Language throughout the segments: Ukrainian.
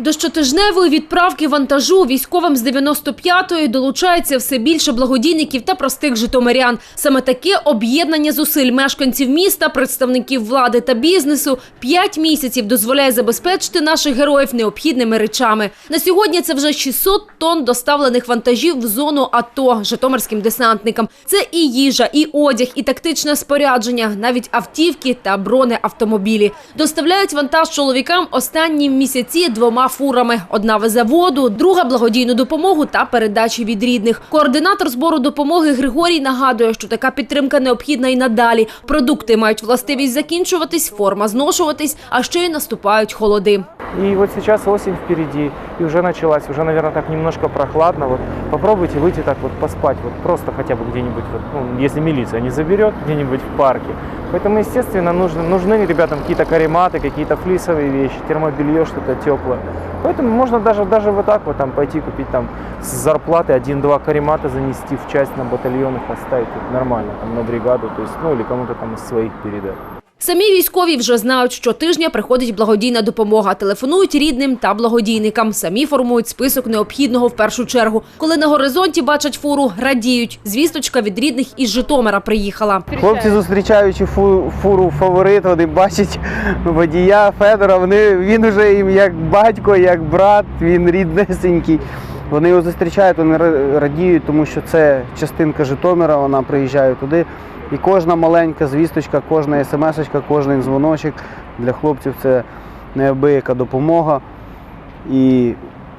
До щотижневої відправки вантажу військовим з 95-ї долучається все більше благодійників та простих житомирян. Саме таке об'єднання зусиль мешканців міста, представників влади та бізнесу п'ять місяців дозволяє забезпечити наших героїв необхідними речами. На сьогодні це вже 600 тонн доставлених вантажів в зону АТО житомирським десантникам. Це і їжа, і одяг, і тактичне спорядження, навіть автівки та бронеавтомобілі. Доставляють вантаж чоловікам останні місяці двома фурами. Одна везе воду, друга благодійну допомогу та передачі від рідних. Координатор збору допомоги Григорій нагадує, що така підтримка необхідна і надалі. Продукти мають властивість закінчуватись, форма зношуватись, а ще й наступають холоди. И вот сейчас осень впереди, и уже началась, уже, наверное, так немножко прохладно. Вот попробуйте выйти так вот поспать, вот просто хотя бы где-нибудь, вот, ну, если милиция не заберет, где-нибудь в парке. Поэтому, естественно, нужны, нужны ребятам какие-то карематы, какие-то флисовые вещи, термобелье, что-то теплое. Поэтому можно даже, даже вот так вот там пойти купить там с зарплаты один-два каремата занести в часть на батальон их оставить тут нормально, там на бригаду, то есть, ну или кому-то там из своих передать. Самі військові вже знають, що тижня приходить благодійна допомога. Телефонують рідним та благодійникам. Самі формують список необхідного в першу чергу. Коли на горизонті бачать фуру, радіють. Звісточка від рідних із Житомира приїхала. Хлопці, зустрічаючи фу- фуру фаворит, вони бачать водія Федора. Вони, він уже їм як батько, як брат, він ріднесенький. Вони його зустрічають, вони радіють, тому що це частинка Житомира, вона приїжджає туди. І кожна маленька звісточка, кожна смс-очка, кожен дзвоночок для хлопців це неабияка допомога. І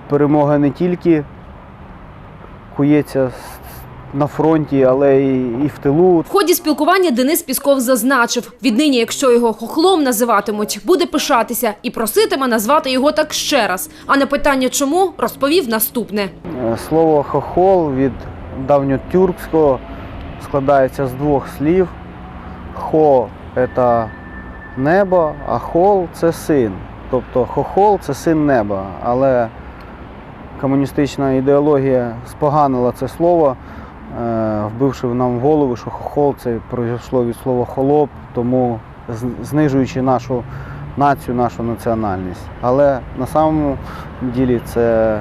перемога не тільки кується с- на фронті, але і, і в тилу. В ході спілкування Денис Пісков зазначив, віднині, якщо його хохлом називатимуть, буде пишатися і проситиме назвати його так ще раз. А на питання чому розповів наступне. Е, Слово хохол від давньотюркського складається з двох слів. Хо це небо, а хол це син. Тобто хохол це син неба. Але комуністична ідеологія споганила це слово, вбивши нам голову, що хохол це пройшло від слова холоп, тому знижуючи нашу націю, нашу національність. Але на самому ділі це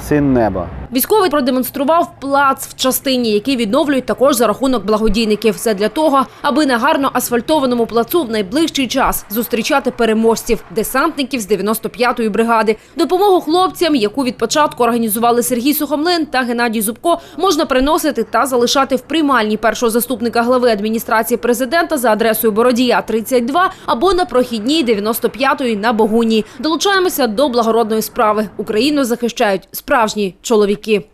син неба. Військовий продемонстрував плац в частині, який відновлюють також за рахунок благодійників. Все для того, аби на гарно асфальтованому плацу в найближчий час зустрічати переможців, десантників з 95-ї бригади. Допомогу хлопцям, яку від початку організували Сергій Сухомлин та Геннадій Зубко, можна приносити та залишати в приймальні першого заступника глави адміністрації президента за адресою Бородія 32 або на прохідній 95-ї на Богуні. Долучаємося до благородної справи. Україну захищають справжні чоловіки. реки.